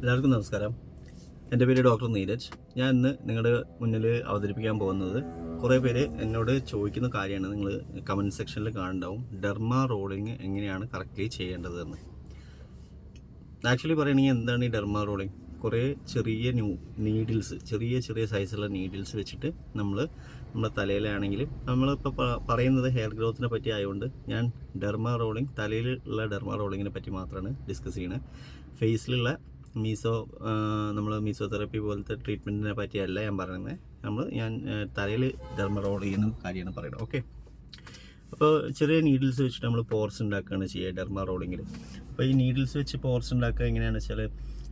എല്ലാവർക്കും നമസ്കാരം. എന്റെ പേര് ഡോക്ടർ നീരജ്. ഞാൻ ഇന്ന് നിങ്ങളുടെ മുന്നിൽ അവതരിപ്പിക്കാൻ പോകുന്നത് കുറേ പേര് എന്നോട് ചോദിക്കുന്ന കാര്യമാണ് നിങ്ങൾ കമന്റ് സെക്ഷനിൽ കാണുന്നുണ്ടാവും. ഡെർമ റോളിങ് എങ്ങനെയാണ് കറക്റ്റ്ലി ചെയ്യേണ്ടതെന്ന്. ആക്ച്വലി പറയുകയാണെങ്കിൽ എന്താണ് ഈ ഡെർമ റോളിങ് കുറേ ചെറിയ ന്യൂ നീഡിൽസ് ചെറിയ ചെറിയ സൈസുള്ള നീഡിൽസ് വെച്ചിട്ട് നമ്മൾ നമ്മുടെ തലയിലാണെങ്കിലും നമ്മളിപ്പോൾ പറയുന്നത് ഹെയർ ഗ്രോത്തിനെ പറ്റി ആയതുകൊണ്ട് ഞാൻ ഡെർമ റോളിങ് തലയിലുള്ള ഡെർമ റോളിങ്ങിനെ പറ്റി മാത്രമാണ് ഡിസ്കസ് ചെയ്യുന്നത് ഫേസിലുള്ള മീസോ നമ്മൾ മീസോതെറപ്പി പോലത്തെ ട്രീറ്റ്മെന്റിനെ പറ്റിയല്ല ഞാൻ പറയുന്നത് നമ്മൾ ഞാൻ തലയിൽ ഡെർമ റോൾ ചെയ്യുന്ന കാര്യമാണ് പറയുന്നത്. ഓക്കെ അപ്പോൾ ചെറിയ നീഡിൽസ് വെച്ചിട്ട് നമ്മൾ പോർസ് ഉണ്ടാക്കുകയാണ് ചെയ്യുക ഡെർമ റോളിങ്ങിൽ അപ്പോൾ ഈ നീഡിൽസ് വെച്ച് പോർസ് ഉണ്ടാക്കുക എങ്ങനെയാണെന്ന് വെച്ചാൽ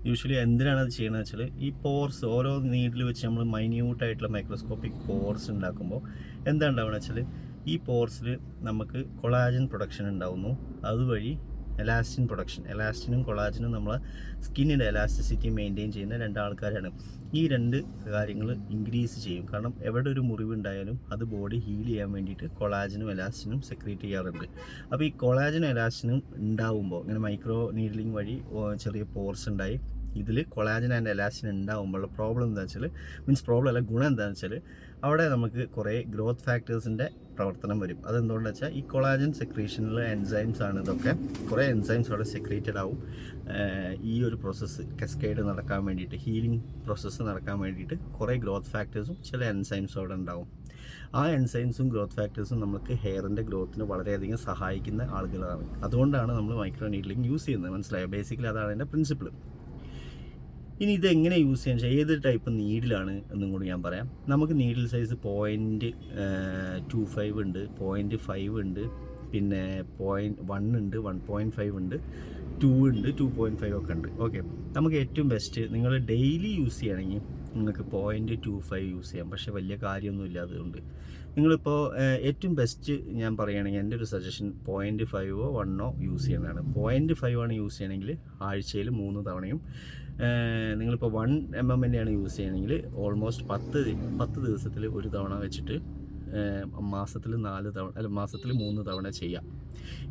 യൂഷ്വലി എന്തിനാണ് അത് ചെയ്യണമെന്ന് വെച്ചാൽ ഈ പോർസ് ഓരോ നീഡിൽ വെച്ച് നമ്മൾ മൈന്യൂട്ടായിട്ടുള്ള മൈക്രോസ്കോപ്പിക് പോർസ് ഉണ്ടാക്കുമ്പോൾ എന്താ ഉണ്ടാവുക വെച്ചാൽ ഈ പോർസിൽ നമുക്ക് കൊളാജൻ പ്രൊഡക്ഷൻ ഉണ്ടാവുന്നു. അതുവഴി എലാസ്റ്റിൻ പ്രൊഡക്ഷൻ എലാസ്റ്റിനും കൊളാജിനും നമ്മൾ സ്കിന്നിന്റെ എലാസ്റ്റിസിറ്റി മെയിന്റെയിൻ ചെയ്യുന്ന രണ്ട് ആൾക്കാരാണ് ഈ രണ്ട് കാര്യങ്ങൾ ഇൻക്രീസ് ചെയ്യും. കാരണം എവിടെ ഒരു മുറിവുണ്ടായാലും അത് ബോഡി ഹീൽ ചെയ്യാൻ വേണ്ടിയിട്ട് കൊളാജിനും എലാസ്റ്റിനും സെക്രീറ്റ് ചെയ്യാറുണ്ട്. അപ്പോൾ ഈ കൊളാജിനും എലാസ്റ്റിനും ഉണ്ടാവുമ്പോൾ ഇങ്ങനെ മൈക്രോ നീഡ്ലിംഗ് വഴി ചെറിയ പോർസ് ഉണ്ടായി ഇതിൽ കൊളാജൻ ആൻഡ് എലാസ്റ്റിൻ ഉണ്ടാകുമ്പോഴുള്ള പ്രോബ്ലം എന്താ വെച്ചാൽ മീൻസ് പ്രോബ്ലം അല്ല ഗുണം എന്താണെന്ന് വെച്ചാൽ അവിടെ നമുക്ക് കുറേ ഗ്രോത്ത് ഫാക്ടേഴ്സിന്റെ പ്രവർത്തനം വരും. അതെന്തുകൊണ്ടെന്ന് വെച്ചാൽ ഈ കൊളാജൻ സെക്രീഷനിലെ എൻസൈംസ് ആണ് ഇതൊക്കെ. കുറേ എൻസൈംസ് അവിടെ സെക്രീറ്റഡ് ആവും. ഈ ഒരു പ്രോസസ്സ് കസ്കേഡ് നടക്കാൻ വേണ്ടിയിട്ട് ഹീലിംഗ് പ്രോസസ്സ് നടക്കാൻ വേണ്ടിയിട്ട് കുറേ ഗ്രോത്ത് ഫാക്ടേഴ്സും ചില എൻസൈംസും അവിടെ ഉണ്ടാവും ആ എൻസൈംസും ഗ്രോത്ത് ഫാക്ടേഴ്സും നമുക്ക് ഹെയറിന്റെ ഗ്രോത്തിന് വളരെയധികം സഹായിക്കുന്ന ആളുകളാണ്. അതുകൊണ്ടാണ് നമ്മൾ മൈക്രോ നീഡ്ലിംഗ് യൂസ് ചെയ്യുന്നത്. മനസ്സിലായോ? ബേസിക്കലി അതാണ് അതിന്റെ പ്രിൻസിപ്പിൾ ഇനി ഇത് എങ്ങനെ യൂസ് ചെയ്യാൻ വെച്ചാൽ ഏത് ടൈപ്പ് നീഡിലാണ് എന്നും കൂടി ഞാൻ പറയാം. നമുക്ക് needle size point two five ഉണ്ട് പോയിന്റ് ഫൈവ് ഉണ്ട് പിന്നെ പോയിന്റ് വൺ ഉണ്ട് വൺ പോയിന്റ് ഫൈവ് ഉണ്ട് ടു ഉണ്ട് ടു പോയിന്റ് ഫൈവ് ഒക്കെ ഉണ്ട്. ഓക്കെ നമുക്ക് ഏറ്റവും ബെസ്റ്റ് നിങ്ങൾ ഡെയിലി യൂസ് ചെയ്യണമെങ്കിൽ നിങ്ങൾക്ക് പോയിന്റ് ടു ഫൈവ് യൂസ് ചെയ്യാം. പക്ഷേ വലിയ കാര്യമൊന്നുമില്ല അതുകൊണ്ട്. നിങ്ങളിപ്പോൾ ഏറ്റവും ബെസ്റ്റ് ഞാൻ പറയുകയാണെങ്കിൽ എന്റെ ഒരു സജഷൻ പോയിന്റ് ഫൈവോ വണ്ണോ യൂസ് ചെയ്യണതാണ്. പോയിന്റ് ഫൈവ് ആണ് യൂസ് ചെയ്യണമെങ്കിൽ ആഴ്ചയിൽ മൂന്ന് തവണയും നിങ്ങളിപ്പോൾ വൺ എം എം ആണ് യൂസ് ചെയ്യണമെങ്കിൽ ഓൾമോസ്റ്റ് പത്ത് പത്ത് ദിവസത്തിൽ ഒരു തവണ വെച്ചിട്ട് മാസത്തിൽ നാല് തവണ അല്ല മാസത്തിൽ മൂന്ന് തവണ ചെയ്യാം.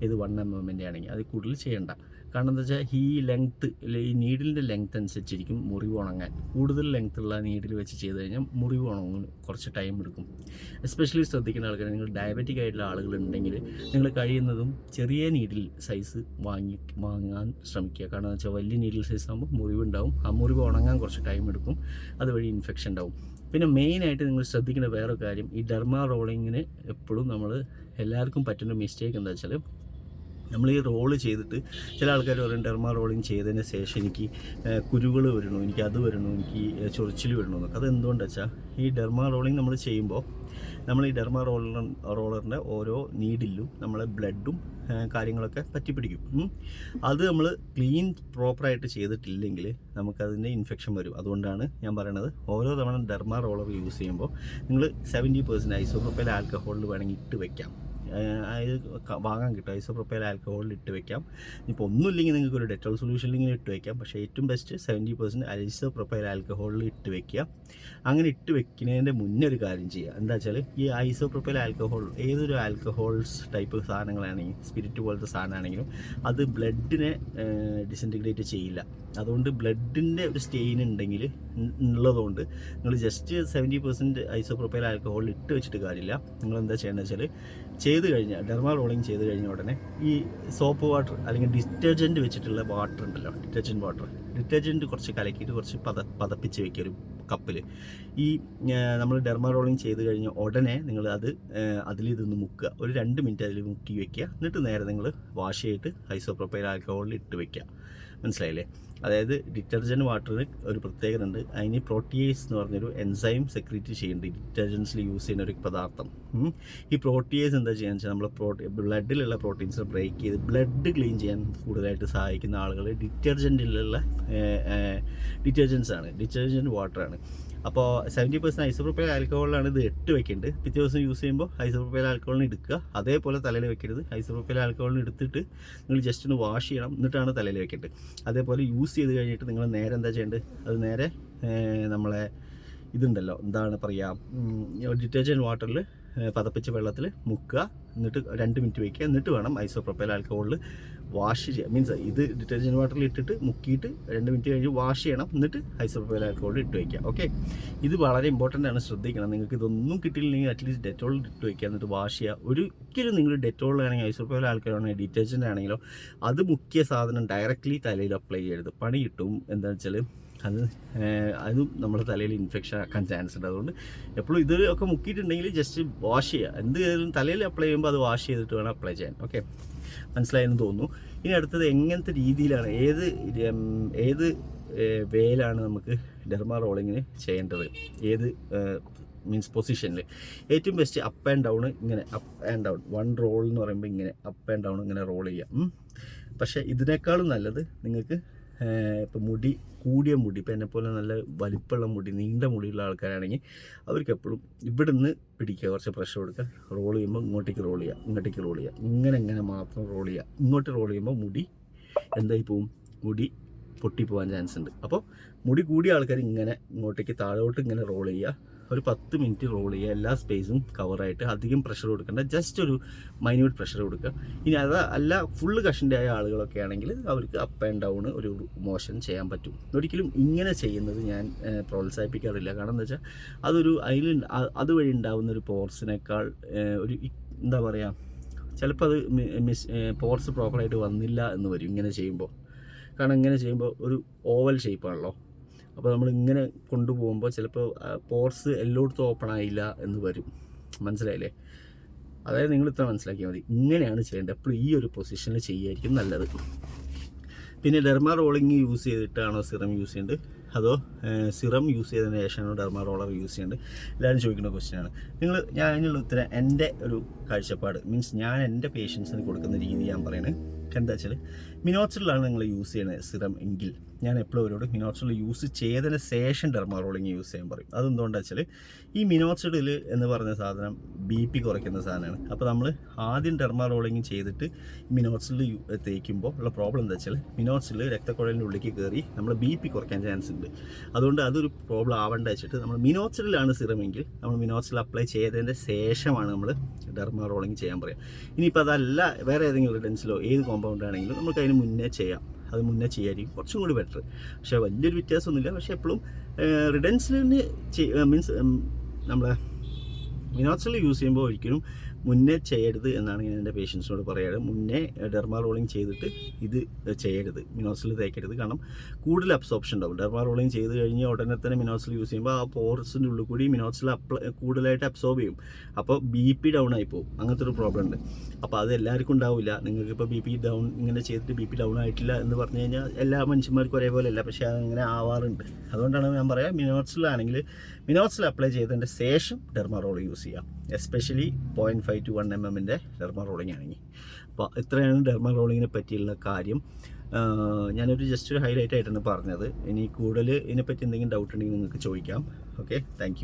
ഇത് വൺ എം എമ്മിന്റെ ആണെങ്കിൽ. അത് കൂടുതൽ ചെയ്യണ്ട. കാരണം എന്താ വെച്ചാൽ ഈ ലെങ്ത്ത് ഈ നീഡിലിന്റെ ലെങ്ത്ത് അനുസരിച്ചിരിക്കും മുറിവ് ഉണങ്ങാൻ. കൂടുതൽ ലെങ്ത്ത് ഉള്ള നീഡിൽ വെച്ച് ചെയ്ത് കഴിഞ്ഞാൽ മുറിവ് ഉണങ്ങാൻ കുറച്ച് ടൈം എടുക്കും. എസ്പെഷ്യലി ശ്രദ്ധിക്കുന്ന ആൾക്കാർ നിങ്ങൾ ഡയബറ്റിക് ആയിട്ടുള്ള ആളുകളുണ്ടെങ്കിൽ നിങ്ങൾ കഴിയുന്നതും ചെറിയ നീഡിൽ സൈസ് വാങ്ങി വാങ്ങാൻ ശ്രമിക്കുക. കാരണം എന്താ വെച്ചാൽ വലിയ നീഡിൽ സൈസ് ആകുമ്പോൾ മുറിവുണ്ടാവും ആ മുറിവ് ഉണങ്ങാൻ കുറച്ച് ടൈം എടുക്കും. അതുവഴി ഇൻഫെക്ഷൻ ഉണ്ടാവും. പിന്നെ മെയിനായിട്ട് നിങ്ങൾ ശ്രദ്ധിക്കേണ്ട വേറെ കാര്യം ഈ ഡെർമ റോളിങ്ങിന് എപ്പോഴും നമ്മൾ എല്ലാവർക്കും പറ്റുന്ന മിസ്റ്റേക്ക് എന്താ വെച്ചാൽ നമ്മൾ ഈ റോൾ ചെയ്തിട്ട് ചില ആൾക്കാർ പറയും ഡെർമ റോളിങ് ചെയ്തതിന് ശേഷം എനിക്ക് കുരുകൾ വരണു എനിക്ക് അത് വരണു എനിക്ക് ചൊറിച്ചിൽ വരണു എന്നൊക്കെ. അത് എന്തുകൊണ്ടെന്ന് വെച്ചാൽ ഈ ഡെർമ റോളിങ് നമ്മൾ ചെയ്യുമ്പോൾ നമ്മൾ ഈ ഡെർമ റോളർ റോളറിന്റെ ഓരോ നീഡിലും നമ്മളെ ബ്ലഡും കാര്യങ്ങളൊക്കെ പറ്റിപ്പിടിക്കും. അത് നമ്മൾ ക്ലീൻ പ്രോപ്പറായിട്ട് ചെയ്തിട്ടില്ലെങ്കിൽ നമുക്കതിന്റെ ഇൻഫെക്ഷൻ വരും. അതുകൊണ്ടാണ് ഞാൻ പറയണത് ഓരോ തവണ ഡെർമ റോളർ യൂസ് ചെയ്യുമ്പോൾ നിങ്ങൾ സെവന്റി പെർസെന്റ് ഐസോപ്രോപ്പൈൽ ആൽക്കഹോളിൽ വേണമെങ്കിൽ ഇട്ട് വെക്കാം. അത് വാങ്ങാൻ കിട്ടും. ഐസോപ്രോപ്പൈൽ ആൽക്കഹോളിൽ ഇട്ട് വെക്കാം. ഇപ്പോൾ ഒന്നുമില്ലെങ്കിൽ നിങ്ങൾക്ക് ഒരു ഡെറ്റോൾ സൊല്യൂഷനിൽ ഇട്ട് വെക്കാം. പക്ഷേ ഏറ്റവും ബെസ്റ്റ് സെവന്റി പെർസെന്റ് ഐസോപ്രോപ്പൈൽ ആൽക്കഹോളിൽ ഇട്ട് വെക്കുക. അങ്ങനെ ഇട്ട് വെക്കുന്നതിന്റെ മുന്നേ ഒരു കാര്യം ചെയ്യുക. എന്താ വെച്ചാൽ ഈ ഐസോപ്രൊപ്പൈൽ ആൽക്കഹോൾ ഏതൊരു ആൽക്കഹോൾസ് ടൈപ്പ് സാധനങ്ങളാണെങ്കിലും സ്പിരിറ്റ് പോലത്തെ സാധനമാണെങ്കിലും അത് ബ്ലഡിനെ ഡിസിന്റിഗ്രേറ്റ് ചെയ്യില്ല. അതുകൊണ്ട് ബ്ലഡിന്റെ ഒരു സ്റ്റെയിൻ ഉണ്ടെങ്കിൽ ഉള്ളതുകൊണ്ട് നിങ്ങൾ just seventy percent isopropyl alcohol ഇട്ട് വെച്ചിട്ട് കാര്യമില്ല. നിങ്ങൾ എന്താ ചെയ്യേണ്ടത് വെച്ചാൽ ചെയ്ത് കഴിഞ്ഞാൽ ഡെർമാ റോളിങ് ചെയ്ത് കഴിഞ്ഞ ഉടനെ ഈ സോപ്പ് വാട്ടർ അല്ലെങ്കിൽ ഡിറ്റർജന്റ് വെച്ചിട്ടുള്ള വാട്ടർ ഉണ്ടല്ലോ ഡിറ്റർജന്റ് വാട്ടർ ഡിറ്റർജന്റ് കുറച്ച് കലക്കിയിട്ട് കുറച്ച് പത പതപ്പിച്ച് വെക്കുക. ഒരു കപ്പിൽ ഈ നമ്മൾ ഡെർമ റോളിങ് ചെയ്ത് കഴിഞ്ഞ ഉടനെ നിങ്ങൾ അത് അതിൽ ഇതൊന്ന് മുക്കുക. ഒരു രണ്ട് മിനിറ്റ് അതിൽ മുക്കി വെക്കുക. എന്നിട്ട് നേരെ നിങ്ങൾ വാഷ് ചെയ്തിട്ട് ഐസോപ്രോപ്പൈൽ ആൽക്കഹോളിൽ ഇട്ട് വെക്കുക. മനസ്സിലായില്ലേ? അതായത് ഡിറ്റർജന്റ് വാട്ടറിന് ഒരു പ്രത്യേകത ഉണ്ട്. അതിന് പ്രോട്ടിയേസ് എന്ന് പറഞ്ഞൊരു എൻസൈം സെക്രീറ്റ് ചെയ്യുന്നുണ്ട് ഡിറ്റർജൻസിൽ യൂസ് ചെയ്യുന്ന ഒരു പദാർത്ഥം. ഈ പ്രോട്ടിയേസ് എന്താ ചെയ്യുക വെച്ചാൽ നമ്മൾ പ്രോട്ടി ബ്ലഡിലുള്ള പ്രോട്ടീൻസ് ബ്രേക്ക് ചെയ്ത് ബ്ലഡ് ക്ലീൻ ചെയ്യാൻ കൂടുതലായിട്ട് സഹായിക്കുന്ന ആളുകൾ ഡിറ്റർജന്റിലുള്ള ഡിറ്റർജൻസ് ആണ്. ഡിറ്റർജന്റ് വാട്ടറാണ് അപ്പോൾ സെവന്റി പെർസെന്റ് ഐസോപ്രോപ്പൈൽ ആൽക്കഹോളിലാണ് ഇത് എട്ട് വെക്കേണ്ടത് പിറ്റേ ദിവസം യൂസ് ചെയ്യുമ്പോൾ ഐസോപ്രോപ്പൈൽ ആൽക്കഹോളിന് എടുക്കുക അതേപോലെ തലയിൽ വെക്കരുത്. ഐസോപ്രോപ്പൈൽ ആൽക്കഹോളിന് എടുത്തിട്ട് നിങ്ങൾ ജസ്റ്റ് ഒന്ന് വാഷ് ചെയ്യണം. എന്നിട്ടാണ് തലയിൽ വെക്കേണ്ടത്. അതേപോലെ യൂസ് ചെയ്ത് കഴിഞ്ഞിട്ട് നിങ്ങൾ നേരെ എന്താ ചെയ്യേണ്ടത്? അത് നേരെ നമ്മളെ ഇതുണ്ടല്ലോ. എന്താണ് പറയുക ഡിറ്റർജന്റ് വാട്ടറിൽ പതപ്പിച്ച വെള്ളത്തിൽ മുക്കുക. എന്നിട്ട് രണ്ട് മിനിറ്റ് വയ്ക്കുക എന്നിട്ട് വേണം ഐസോപ്രോപ്പൈൽ ആൽക്കഹോളിൽ വാഷ് ചെയ്യുക മീൻസ് ഇത് ഡിറ്റർജന്റ് വാട്ടറിൽ ഇട്ടിട്ട് മുക്കിയിട്ട് രണ്ട് മിനിറ്റ് കഴിഞ്ഞ് വാഷ് ചെയ്യണം. എന്നിട്ട് ഐസോപ്രൈൽ ആൽക്കഹോൾ ഇട്ട് വയ്ക്കുക ഓക്കെ ഇത് വളരെ ഇമ്പോർട്ടന്റ് ആണ്. ശ്രദ്ധിക്കണം. നിങ്ങൾക്ക് ഇതൊന്നും കിട്ടിയില്ലെങ്കിൽ അറ്റ്ലീസ്റ്റ് ഡെറ്റോൾ ഇട്ട് വയ്ക്കുക എന്നിട്ട് വാഷ് ചെയ്യുക ഒരിക്കലും നിങ്ങൾ ഡെറ്റോൾ ആണെങ്കിൽ ആൽക്കോളാണെങ്കിൽ ഡിറ്റർജന്റ് ആണെങ്കിലോ അത് മുക്കിയ സാധനം ഡയറക്റ്റ്ലി തലയിൽ അപ്ലൈ ചെയ്യരുത്. പണി കിട്ടും. എന്താണെന്ന് വെച്ചാൽ അത് അതും നമ്മുടെ തലയിൽ ഇൻഫെക്ഷൻ ആക്കാൻ ചാൻസ് ഉണ്ട്. അതുകൊണ്ട് എപ്പോഴും ഇത് ഒക്കെ മുക്കിയിട്ടുണ്ടെങ്കിൽ ജസ്റ്റ് വാഷ് ചെയ്യുക. എന്ത് ചെയ്താലും തലയിൽ അപ്ലൈ ചെയ്യുമ്പോൾ അത് വാഷ് ചെയ്തിട്ട് വേണം അപ്ലൈ ചെയ്യാൻ. ഓക്കെ മനസ്സിലായെന്ന് തോന്നുന്നു. ഇനി അടുത്തത് എങ്ങനത്തെ രീതിയിലാണ് ഏത് ഏത് വേയിലാണ് നമുക്ക് ഡെർമ റോളിങ്ങിന് ചെയ്യേണ്ടത്? ഏത് മീൻസ് പൊസിഷനിൽ ഏറ്റവും ബെസ്റ്റ് അപ്പ് ആൻഡ് ഡൗൺ ഇങ്ങനെ up and down one roll എന്ന് പറയുമ്പോൾ ഇങ്ങനെ അപ്പ് ആൻഡ് ഡൗൺ ഇങ്ങനെ റോൾ ചെയ്യാം പക്ഷേ ഇതിനേക്കാളും നല്ലത് നിങ്ങൾക്ക് ഇപ്പം മുടി കൂടിയ മുടി ഇപ്പം എന്നെപ്പോലെ നല്ല വലിപ്പമുള്ള മുടി നീണ്ട മുടിയുള്ള ആൾക്കാരാണെങ്കിൽ അവർക്ക് എപ്പോഴും ഇവിടുന്ന് പിടിക്കുക കുറച്ച് പ്രഷർ കൊടുക്കുക റോൾ ചെയ്യുമ്പോൾ ഇങ്ങോട്ടേക്ക് റോൾ ചെയ്യുക ഇങ്ങോട്ടേക്ക് റോൾ ചെയ്യുക ഇങ്ങനെ ഇങ്ങനെ മാത്രം റോൾ ചെയ്യുക. ഇങ്ങോട്ട് റോൾ ചെയ്യുമ്പോൾ മുടി എന്തായി പോവും മുടി പൊട്ടിപ്പോവാൻ ചാൻസ് ഉണ്ട്. അപ്പോൾ മുടി കൂടിയ ആൾക്കാർ ഇങ്ങനെ ഇങ്ങോട്ടേക്ക് താഴോട്ട് ഇങ്ങനെ റോൾ ചെയ്യുക. ഒരു പത്ത് മിനിറ്റ് റോൾ ചെയ്യുക. എല്ലാ സ്പേസും കവറായിട്ട് അധികം പ്രഷർ കൊടുക്കേണ്ട. ജസ്റ്റ് ഒരു മൈന്യൂട്ട് പ്രഷർ കൊടുക്കുക. ഇനി അത് അല്ല ഫുള്ള് കഷന്റെ ആയ ആളുകളൊക്കെ ആണെങ്കിൽ അവർക്ക് അപ്പ് ആൻഡ് ഡൗൺ ഒരു മോഷൻ ചെയ്യാൻ പറ്റും. ഒരിക്കലും ഇങ്ങനെ ചെയ്യുന്നത് ഞാൻ പ്രോത്സാഹിപ്പിക്കാറില്ല. കാരണം എന്താ വെച്ചാൽ അതൊരു അതിൽ അതുവഴി ഉണ്ടാകുന്ന ഒരു പോർസിനേക്കാൾ ഒരു എന്താ പറയുക ചിലപ്പോൾ അത് മിസ് പോർസ് പ്രോപ്പറായിട്ട് വന്നില്ല എന്ന് വരും ഇങ്ങനെ ചെയ്യുമ്പോൾ കാരണം ഇങ്ങനെ ചെയ്യുമ്പോൾ ഒരു ഓവൽ ഷേപ്പാണല്ലോ അപ്പോൾ നമ്മൾ ഇങ്ങനെ കൊണ്ടുപോകുമ്പോൾ ചിലപ്പോൾ പോർട്സ് എല്ലായിടത്തും ഓപ്പൺ ആയില്ല എന്ന് വരും. മനസ്സിലായില്ലേ? അതായത് നിങ്ങൾ ഇത്ര മനസ്സിലാക്കിയാൽ മതി. ഇങ്ങനെയാണ് ചെയ്യേണ്ടത്. എപ്പോഴും ഈ ഒരു പൊസിഷനിൽ ചെയ്യുമായിരിക്കും നല്ലത്. പിന്നെ ഡെർമാ റോളിങ് യൂസ് ചെയ്തിട്ടാണോ സിറം യൂസ് ചെയ്യേണ്ടത്? അതോ സിറം യൂസ് ചെയ്തതിന് ശേഷമാണോ ഡെർമാ റോളർ യൂസ് ചെയ്യേണ്ടത്? എല്ലാവരും ചോദിക്കുന്ന ക്വസ്റ്റ്യനാണ് നിങ്ങൾ ഞാൻ അതിനുള്ള ഉത്തരം എന്റെ ഒരു കാഴ്ചപ്പാട്. മീൻസ് ഞാൻ എന്റെ പേഷ്യൻസിന് കൊടുക്കുന്ന രീതി ഞാൻ പറയണത് എന്താ വെച്ചാൽ മിനോക്സിലാണ് നിങ്ങൾ യൂസ് ചെയ്യുന്നത് സിറം എങ്കിൽ. ഞാൻ എപ്പോഴും അവരോട് മിനോക്സിഡിൽ യൂസ് ചെയ്തതിന് ശേഷം ഡെർമാ റോളിങ് യൂസ് ചെയ്യാൻ പറയും. അതെന്തുകൊണ്ടാ വെച്ചാൽ ഈ മിനോക്സിഡിൽ എന്ന് പറഞ്ഞ സാധനം ബി പി കുറയ്ക്കുന്ന സാധനമാണ്. അപ്പോൾ നമ്മൾ ആദ്യം ഡെർമാ റോളിങ് ചെയ്തിട്ട് മിനോക്സിഡിൽ തേക്കുമ്പോൾ ഉള്ള പ്രോബ്ലം എന്താ വെച്ചാൽ മിനോക്സിഡിൽ രക്തക്കുഴലിന്റെ ഉള്ളിലേക്ക് കയറി നമ്മൾ ബി പി കുറയ്ക്കാൻ ചാൻസ് ഉണ്ട്. അതുകൊണ്ട് അതൊരു പ്രോബ്ലം ആവേണ്ട വെച്ചിട്ട് നമ്മൾ മിനോക്സിഡിലാണ് സിറമെങ്കിൽ നമ്മൾ മിനോക്സിൽ അപ്ലൈ ചെയ്തതിന്റെ ശേഷമാണ് നമ്മൾ ഡെർമാ റോളിങ് ചെയ്യാൻ പറയുക ഇനിയിപ്പോൾ അതല്ല വേറെ ഏതെങ്കിലും ഡെൻസിലോ ഏത് കോമ്പൗണ്ട് ആണെങ്കിലും നമുക്ക് അതിന് മുന്നേ ചെയ്യാം. അത് മുന്നേ ചെയ്യായിരിക്കും കുറച്ചും കൂടി ബെറ്റർ പക്ഷേ വലിയൊരു വ്യത്യാസമൊന്നുമില്ല. പക്ഷേ എപ്പോഴും റിഡൻസിലിന് മീൻസ് നമ്മളെ മിനോക്സിൽ യൂസ് ചെയ്യുമ്പോൾ ഒരിക്കലും മുന്നേ ചെയ്യരുത് എന്നാണ് ഞാൻ എന്റെ പേഷ്യൻസിനോട് പറയാറ്. മുന്നേ ഡെർമാ റോളിങ് ചെയ്തിട്ട് ഇത് ചെയ്യരുത്. മിനോസിൽ തേക്കരുത്. കാരണം കൂടുതൽ അബ്സോപ്ഷൻ ഉണ്ടാവും. ഡെർമാ റോളിങ് ചെയ്ത് കഴിഞ്ഞ് ഉടനെ തന്നെ മിനോസിൽ യൂസ് ചെയ്യുമ്പോൾ ആ പോർസിന്റെ ഉള്ളിൽ കൂടി മിനോസിൽ അപ്ലൈ കൂടുതലായിട്ട് അബ്സോർബ് ചെയ്യും. അപ്പോൾ ബി പി ഡൗൺ ആയി പോകും. അങ്ങനത്തെ ഒരു പ്രോബ്ലം ഉണ്ട്. അപ്പോൾ അത് എല്ലാവർക്കും ഉണ്ടാവില്ല. നിങ്ങൾക്ക് ഇപ്പോൾ ബി പി ഡൗൺ ഇങ്ങനെ ചെയ്തിട്ട് ബി പി ഡൗൺ ആയിട്ടില്ല എന്ന് പറഞ്ഞു കഴിഞ്ഞാൽ എല്ലാ മനുഷ്യന്മാർക്കും ഒരേപോലെ അല്ല. പക്ഷേ അതങ്ങനെ ആവാറുണ്ട്. അതുകൊണ്ടാണ് ഞാൻ പറയാം മിനോസിലാണെങ്കിൽ മിനോസിൽ അപ്ലൈ ചെയ്തതിന്റെ ശേഷം ഡെർമാ റോൾ യൂസ് ചെയ്യാം. Especially point five two one M എമ്മിന്റെ ഡെർമ റോളിംഗ് ആണെങ്കിൽ അപ്പോൾ ഇത്രയാണ് ഡെർമ റോളിങ്ങിനെ പറ്റിയുള്ള കാര്യം. ഞാനൊരു ജസ്റ്റ് ഒരു ഹൈലൈറ്റ് ആയിട്ടാണ് പറഞ്ഞത്. ഇനി കൂടുതൽ ഇതിനെപ്പറ്റി എന്തെങ്കിലും ഡൗട്ട് ഉണ്ടെങ്കിൽ നിങ്ങൾക്ക് ചോദിക്കാം. Okay thank